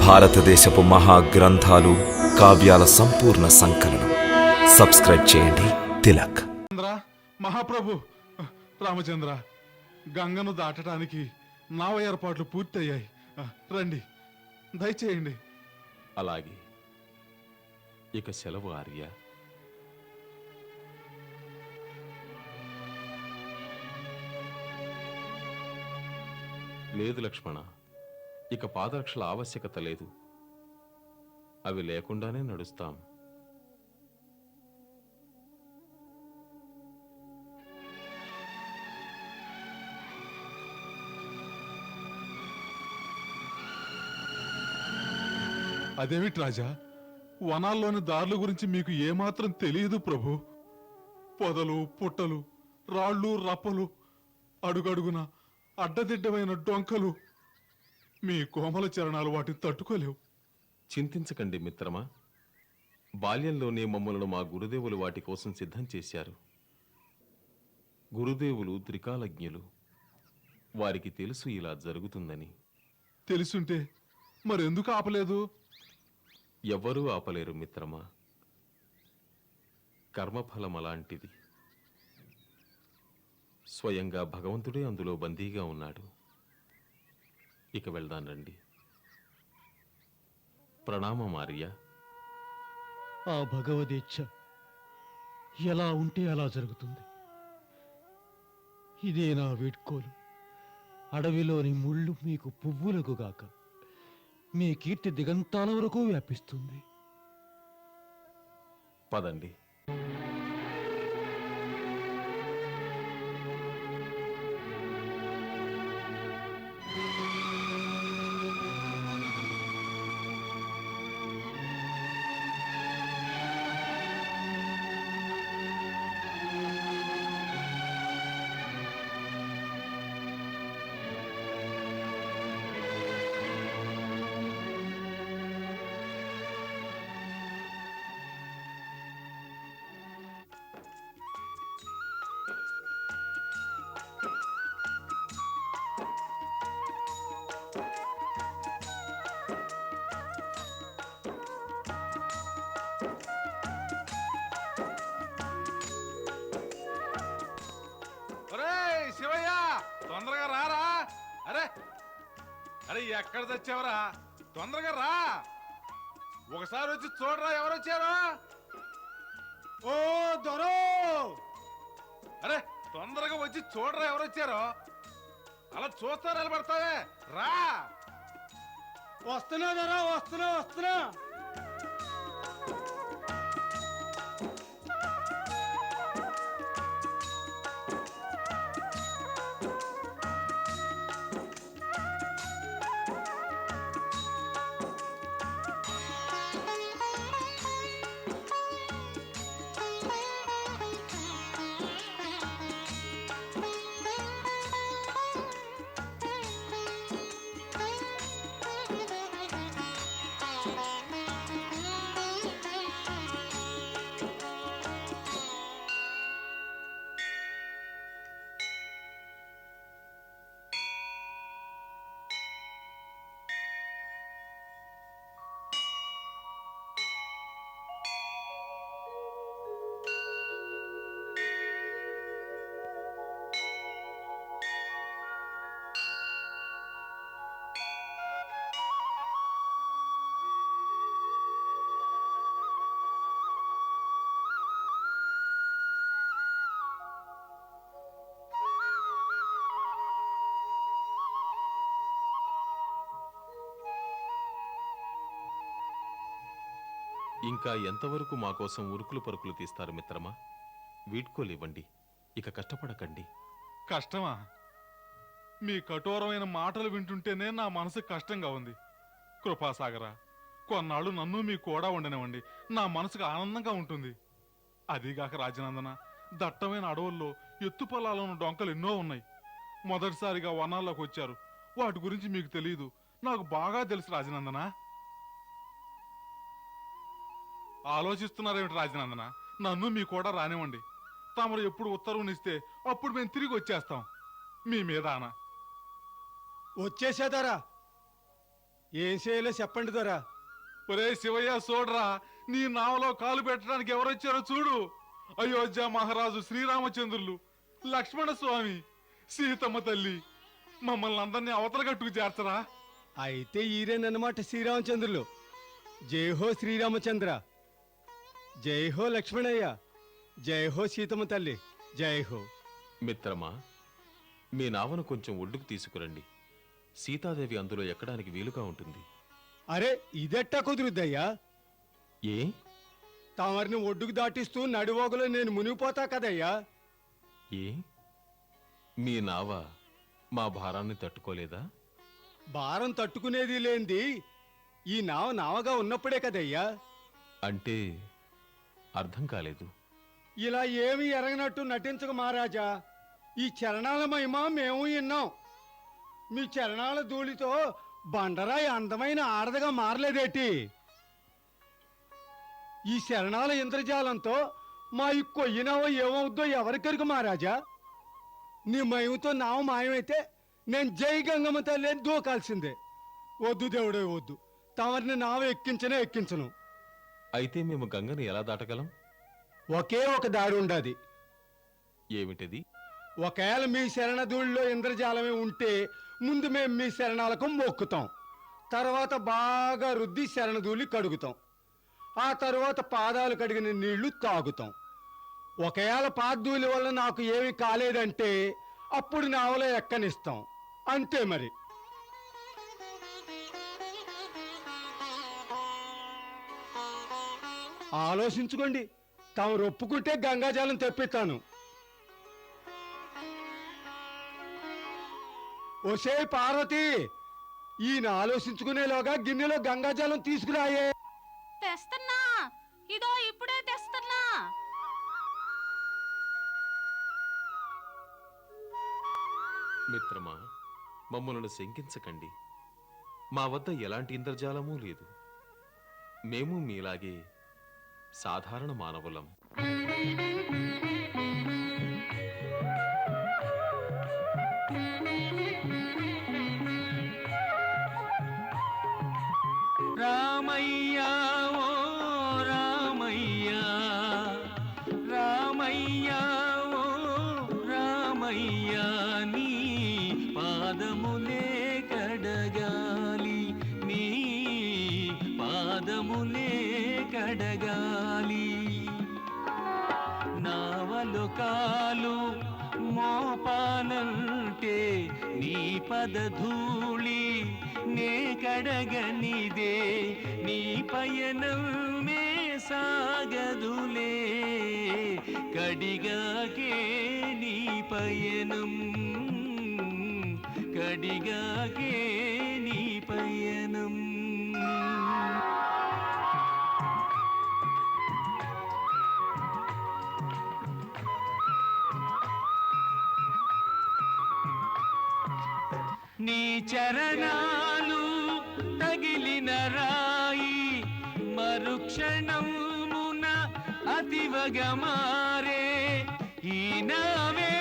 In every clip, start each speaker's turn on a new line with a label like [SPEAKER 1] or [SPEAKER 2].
[SPEAKER 1] భారతదేశపు మహా గ్రంథాలు కావ్యాల సంపూర్ణ సంకలనం. సబ్స్క్రైబ్ చేయండి. తిలక్.
[SPEAKER 2] చంద్ర మహాప్రభు. రామచంద్ర గంగను దాటడానికి నావ ఏర్పాట్లు పూర్తయ్యాయి. రండి. దయచేయండి.
[SPEAKER 3] అలాగే. ఇక సెలవు ఆర్య. లేదు లక్ష్మణ. ఇక పాదరక్షల ఆవశ్యకత లేదు. అవి లేకుండానే నడుస్తాం.
[SPEAKER 2] అదేమిటి రాజా? వనాల్లోని దారుల గురించి మీకు ఏమాత్రం తెలియదు ప్రభు? పొదలు పుట్టలు రాళ్ళు రప్పలు అడుగడుగున అడ్డదిడ్డమైన డొంకలు మీ కోమల చరణాలు వాటిని తట్టుకోలేవు.
[SPEAKER 3] చింతించకండి మిత్రమా. బాల్యంలోనే మమ్మలను మా గురుదేవులు వాటి కోసం సిద్ధం చేశారు. గురుదేవులు త్రికాలజ్ఞులు. వారికి తెలుసు ఇలా జరుగుతుందని.
[SPEAKER 2] తెలుసుంటే మరెందుకు ఆపలేదు?
[SPEAKER 3] ఎవ్వరూ ఆపలేరు మిత్రమా. కర్మఫలం అలాంటిది. స్వయంగా భగవంతుడే అందులో బందీగా ఉన్నాడు. ఇక వెళ్దాం రండి. ప్రణామం ఆర్య.
[SPEAKER 4] ఆ భగవదీచ్ఛ ఎలా ఉంటే అలా జరుగుతుంది. ఇదే నా వీడ్కోలు. అడవిలోని ముళ్ళు మీకు పువ్వులకు గాక. మీ కీర్తి దిగంతాల వరకు వ్యాపిస్తుంది.
[SPEAKER 3] పదండి.
[SPEAKER 2] ఎక్కడ తెచ్చావరా? తొందరగా రా. ఒకసారి వచ్చి చూడరా ఎవరు ఓ దొరో! అరే తొందరగా వచ్చి చూడరా ఎవరు వచ్చారో. అలా చూస్తా నిలబడతావే? రా. వస్తున్నా దొరా వస్తున్నా వస్తున్నా.
[SPEAKER 3] ఇంకా ఎంతవరకు మాకోసం ఉరుకులు పరుకులు తీస్తారు మిత్రమా? వీడ్కోలివ్వండి. ఇక కష్టపడకండి.
[SPEAKER 2] కష్టమా? మీ కఠోరమైన మాటలు వింటుంటేనే నా మనసు కష్టంగా ఉంది. కృపాసాగరా కొన్నాళ్ళు నన్ను మీ కూడా ఉండనివ్వండి. నా మనసుకు ఆనందంగా ఉంటుంది. అదీగాక రాజనందన దట్టమైన అడవుల్లో ఎత్తు పొలాలను డొంకలు ఎన్నో ఉన్నాయి. మొదటిసారిగా వనాల్లోకి వచ్చారు. వాటి గురించి మీకు తెలియదు నాకు బాగా తెలుసు రాజనందనా. ఆలోచిస్తున్నారేమిటి రాజనందన? నన్ను మీ కూడా రానివ్వండి. తమరు ఎప్పుడు ఉత్తర్వునిస్తే అప్పుడు మేము తిరిగి వచ్చేస్తాం. మీ మీద ఆన.
[SPEAKER 5] వచ్చేసేదారా ఏం చేయాలో చెప్పండి దొరా.
[SPEAKER 2] ఒరే శివయ్య చూడరా నీ నావలో కాలు పెట్టడానికి ఎవరొచ్చారో చూడు. అయోధ్య మహారాజు శ్రీరామచంద్రులు లక్ష్మణ స్వామి సీతమ్మ తల్లి మమ్మల్ని అందరినీ అవతల గట్టుకు చేర్చరా?
[SPEAKER 5] అయితే ఈరేనన్నమాట శ్రీరామచంద్రులు. జై హో శ్రీరామచంద్ర. జై హో లక్ష్మణయ్య. జై హో సీతమ్మ తల్లి. జై హో
[SPEAKER 3] మిత్రమా మీ నావను కొంచెం ఒడ్డుకు తీసుకురండి. సీతాదేవి అందులో ఎక్కడానికి వీలుగా ఉంటుంది.
[SPEAKER 5] అరే ఇదెట్టా కుదురుద్దయ్యా?
[SPEAKER 3] ఏ?
[SPEAKER 5] తమరిని ఒడ్డుకు దాటిస్తూ నడివోగలో నేను మునిగిపోతా కదయ్యా?
[SPEAKER 3] ఏ? మీ నావ మా భారాన్ని తట్టుకోలేదా?
[SPEAKER 5] భారం తట్టుకునేది లేనిది ఈ నావ నావగా ఉన్నప్పుడే కదయ్యా?
[SPEAKER 3] అంటే అర్థం కాలేదు.
[SPEAKER 5] ఇలా ఏమి ఎరగనట్టు నటించక మహారాజా ఈ చరణాల మహిమ మేము విన్నాం. మీ చరణాల ధూళితో బండరాయి అందమైన ఆడదగా మారలేదేటి? ఈ శరణాల ఇంద్రజాలంతో మా ఈ కొయ్యినావో ఏమవుద్దో ఎవరికరికి మహారాజా? నీ మహిమతో నావ మాయమైతే నేను జై గంగమ్మ తల్లి దూకాల్సిందే. వద్దు దేవుడే వద్దు. తమరిని నావ ఎక్కించనే ఎక్కించను.
[SPEAKER 3] అయితే మేము గంగని ఎలా దాటగలం?
[SPEAKER 5] ఒకే ఒక దారి ఉండదు.
[SPEAKER 3] ఏమిటది?
[SPEAKER 5] ఒకవేళ మీ శరణధూళ్ళలో ఇంద్రజాలమే ఉంటే ముందు మేము మీ శరణాలకు మొక్కుతాం. తర్వాత బాగా రుద్ది శరణధూళి కడుగుతాం. ఆ తర్వాత పాదాలు కడిగిన నీళ్ళు తాగుతాం. ఒకవేళ పాదూలి వల్ల నాకు ఏమి కాలేదంటే అప్పుడు నావలో ఎక్కనిస్తాం. అంతే మరి. ఆలోచించుకోండి. తాము ఒప్పుకుంటే గంగాజలం తెప్పిస్తాను. ఒసే పార్వతి ఈయన ఆలోచించుకునేలోగా గిన్నెలో గంగాజలం తీసుకురాయే.
[SPEAKER 6] తెస్తున్నా. ఇదో ఇప్పుడే తెస్తున్నా.
[SPEAKER 3] మిత్రమా మమ్మల్ని శంకించకండి. మా వద్ద ఎలాంటి ఇంద్రజాలమూ లేదు. మేము మీలాగే సాధారణ మానవులం.
[SPEAKER 7] రామయ్యా ఓ రామయ్యా. రామయ్యా ఓ రామయ్యా నీ పాదములే కడగాలి నీ పాదములే కడగాలి. నావలు కాలు మోపానంటే నీ పదధూళి నే కడగనిదే. నీ పయనమే సాగదులే. కడిగాకే నీ పయనం. కడిగాకే నీ చరణాలు తగిలిన రాయి మరుక్షణమున అతివగమారే ఈ నామే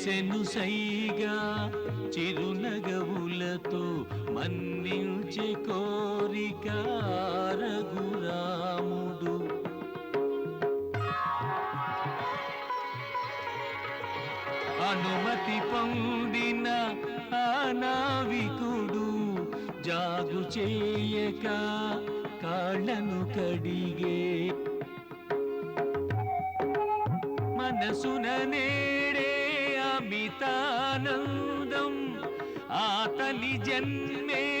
[SPEAKER 7] చేసెను సైగా చిరునగవులతో మన్నించే కోరిక రఘురాముడు. అనుమతి పొందిన అనావికుడు జాగు చేయక కాళ్ళను కడిగే మనసుననే నేడే అమితానందం జన్మే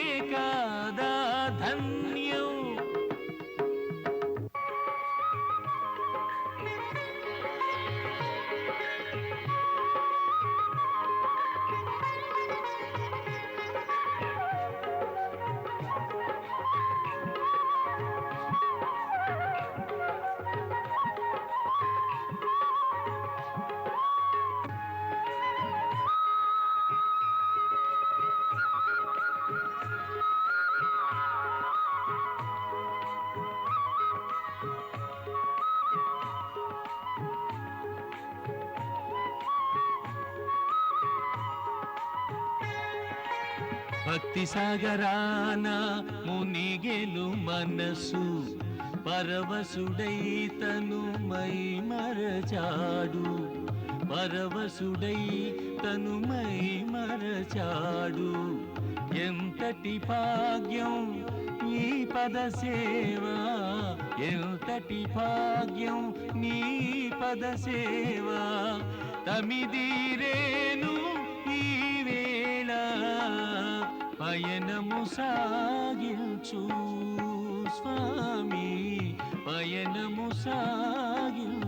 [SPEAKER 7] భక్తి సాగరాన మునిగెలు మనసు. పరవసుడైతను మై మరచాడు. పరవసుడై తను మై మరచాడు. ఎంతటి భాగ్యం నీ పద సేవ? ఎంతటి భాగ్యం నీ పద సేవ? తమిదిరేను పయనము సాగించు స్వామి పయనము సాగించు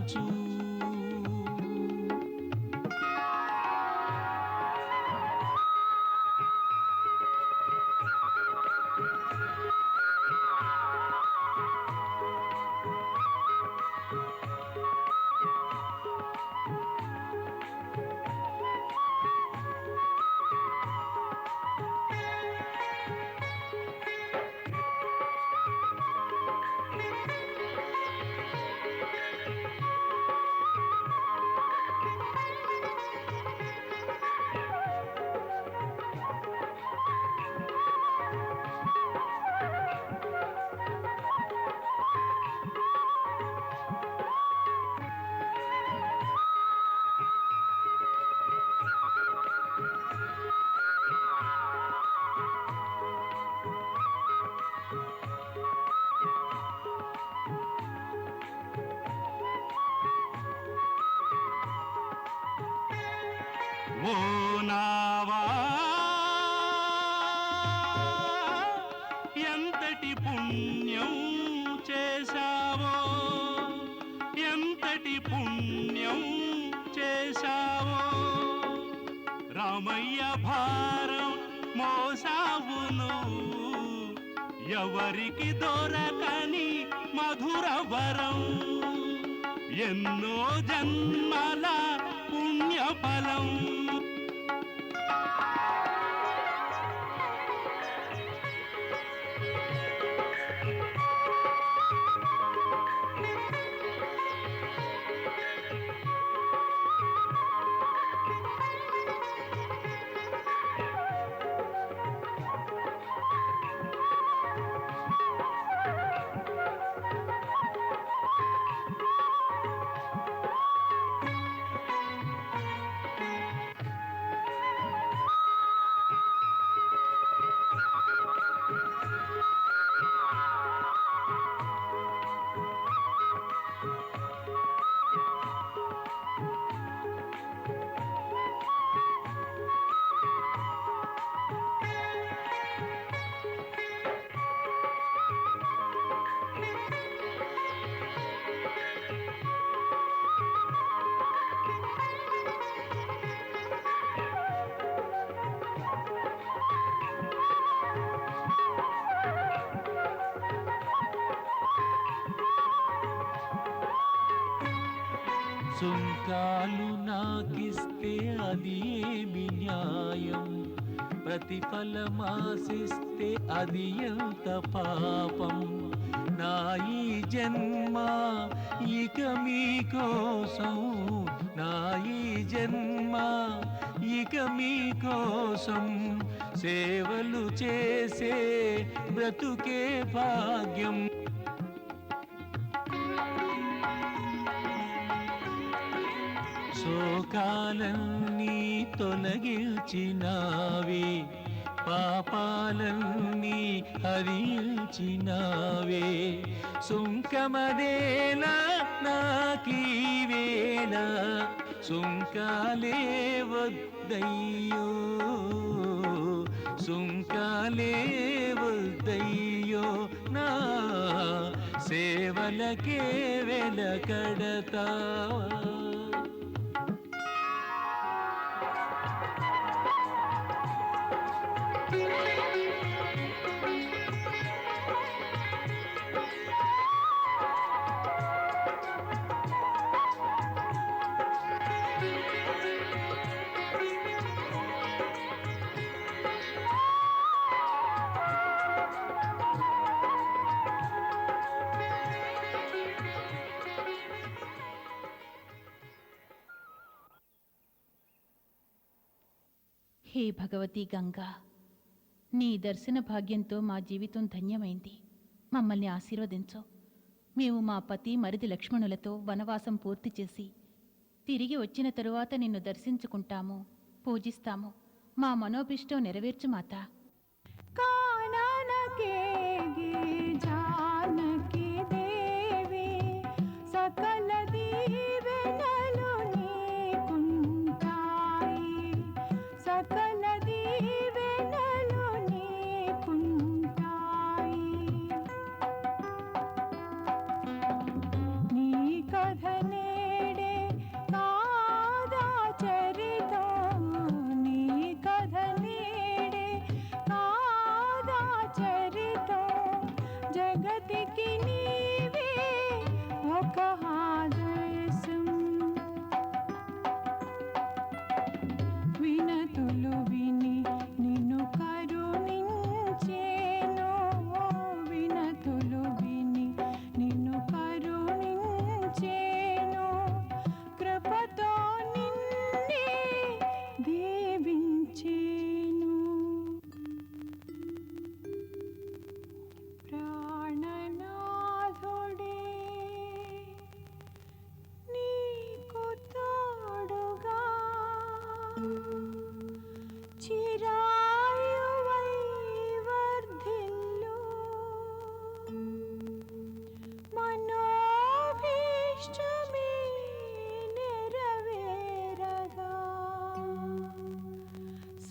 [SPEAKER 8] ఓ నావా ఎంతటి పుణ్యం చేశావో? ఎంతటి పుణ్యం చేశావో? రామయ్య భారం మోసావును. ఎవరికి దొరకని మధురవరం ఎన్నో జన్మల పుణ్యఫలం.
[SPEAKER 7] సుంకాలు నాకిస్తే అది ఏమి న్యాయం? ప్రతిఫలమాశిస్తే అది ఎంత పాపం? నా ఈ జన్మ ఇక మీకోసం నా ఈ జన్మ ఇక మీకోసం సేవలు చేసే బ్రతుకే భాగ్యం. శోకాలన్నీ తొలగించినావే పాపాలన్నీ హరించినావే. సుంకమదేనా నాకీ వేళ సుంకాలే వద్దయ్యో. సుంకాలే వద్దయ్యో నా సేవలకే వెలకడతావా
[SPEAKER 6] హే భగవతి గంగా నీ దర్శన భాగ్యంతో మా జీవితం ధన్యమైంది. మమ్మల్ని ఆశీర్వదించు. మేము మా పతి మరిది లక్ష్మణులతో వనవాసం పూర్తి చేసి తిరిగి వచ్చిన తరువాత నిన్ను దర్శించుకుంటాము పూజిస్తాము. మా మనోభిష్టం
[SPEAKER 9] నెరవేర్చుమాత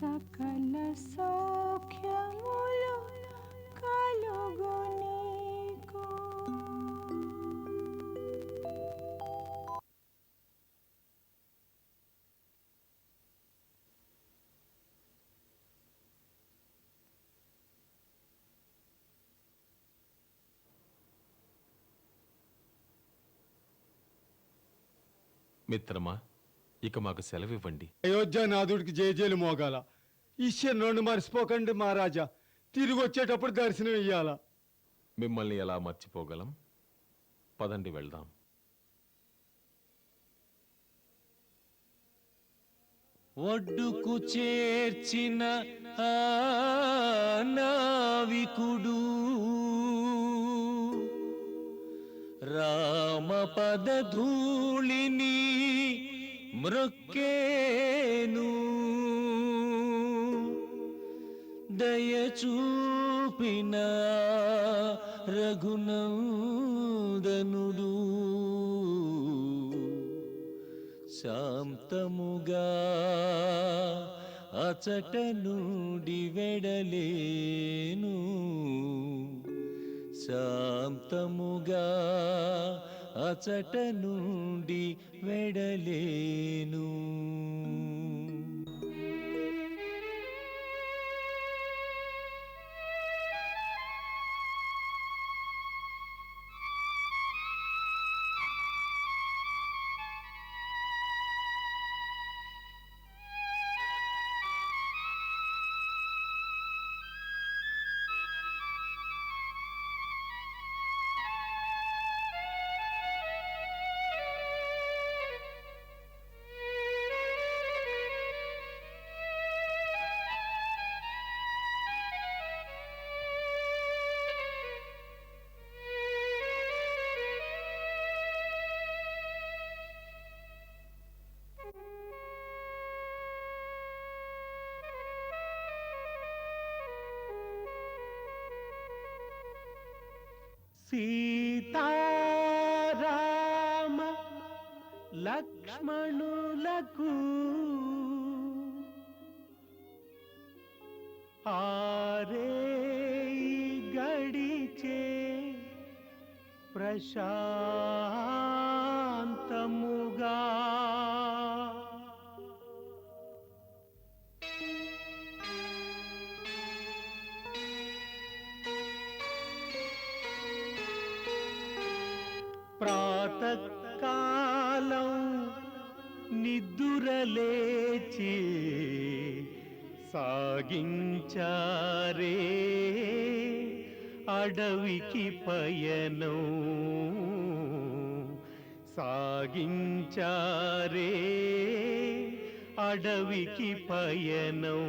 [SPEAKER 9] సకల సౌఖ్యములు కలుగు నీకు
[SPEAKER 3] మిత్రమా ఇక మాకు సెలవివ్వండి.
[SPEAKER 5] అయోధ్యానాథుడికి జయజేలు మోగాల. ఈశ్వరుని మర్చిపోకండి మహారాజా. తిరిగి వచ్చేటప్పుడు దర్శనం ఇయ్యాలా.
[SPEAKER 3] మిమ్మల్ని ఎలా మర్చిపోగలం? పదండి వెళ్దాం.
[SPEAKER 7] ఒడ్డుకు చేర్చిన నావికుడు రామపద ధూళిని మృక్కేను దయ చూపిన రఘునందనుడు శాంతముగా అచట నుండి వెడలేను. శాంతముగా అచట నుండి వెడలేను. లక్ష్మణులకు ఆరే గడిచే ప్రశాంతముగా. ప్రాతకాలం నిద్దురలేచి సాగించారే అడవికి పయనం సాగించారే అడవికి పయనం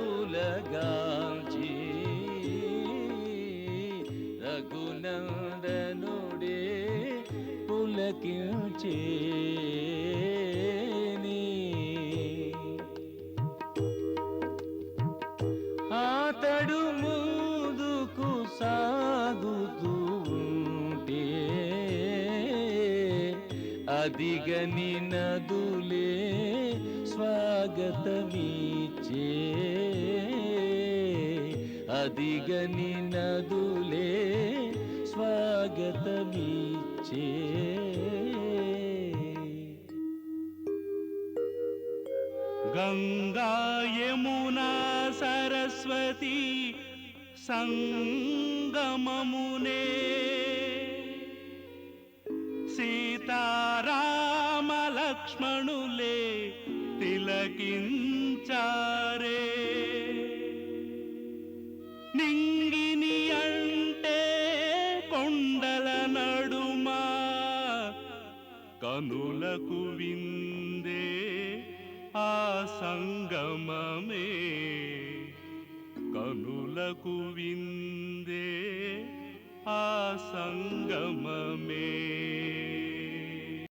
[SPEAKER 7] అడవులగాంచి రఘునందనుడే పులకించే అతడు ముందుకు సాగుతూ ఉంటే అదిగని అదిగని నదులే స్వాగతమిచ్చే.
[SPEAKER 8] గంగా యమునా సరస్వతి సంగమమునే. సీతారామ లక్ష్మణులే తిలకించారే కనులకు విందే ఆ సంగమమే. కనులకు విందే ఆ సంగమమే.